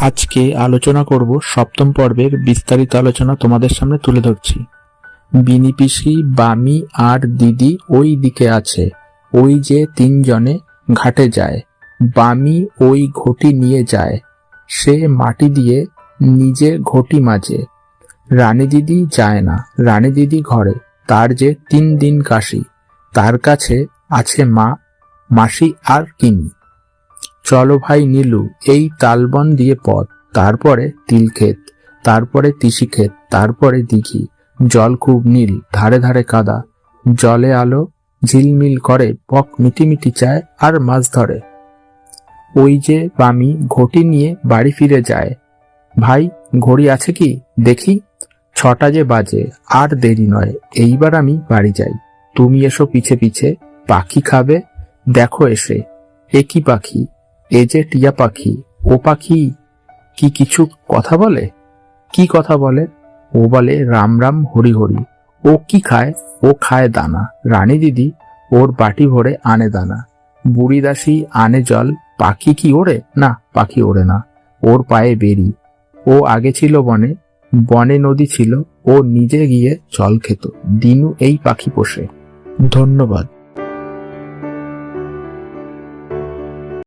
আজকে আলোচনা করব সপ্তম পর্বের বিস্তারিত আলোচনা তোমাদের সামনে তুলে ধরছি। বিনি পিসি, বামি আর দিদি ওই দিকে আছে। ওই যে তিনজনে ঘাটে যায়। বামি ওই ঘটি নিয়ে যায়। সে মাটি দিয়ে নিজে ঘটি মাজে। রানী দিদি যায় না। রানী দিদি ঘরে। তার যে তিন দিন কাশি। তার কাছে আছে মা, মাসি আর কিনি চলো ভাই নীলু, এই তালবন দিয়ে পথ। তারপরে তিলক্ষেত, তারপরে তিসি ক্ষেত তারপরে দিঘি। জল খুব নীল, ধারে ধারে কাদা। জলে আলো ঝিলমিল করে, পক মিটিমিটি চায় আর মাছ ধরে। ওই যে বামি ঘটি নিয়ে বাড়ি ফিরে যায়। ভাই, ঘড়ি আছে কি? দেখি। ছটা যে বাজে, আর দেরি নয়, এইবার আমি বাড়ি যাই। তুমি এসো পিছে পিছে, পাখি খাবে? দেখো এসে। এ কি পাখি? এ যে টিয়া পাখি, ও পাখি কি কিছু কথা বলে? কি কথা বলে? ও বলে, রাম রাম, হরি হরি। ও কি খায়? ও খায় দানা। রানী দিদি ওর বাটি ভরে আনে দানা। বুড়ি দাসী আনে জল। পাখি কি ওড়ে? না, পাখি ওড়ে না। ওর পায়ে বেরি। ও আগে ছিল বনে। বনে নদী ছিল। ও নিজে গিয়ে জল খেত। দিনু এই পাখি পোষে। ধন্যবাদ।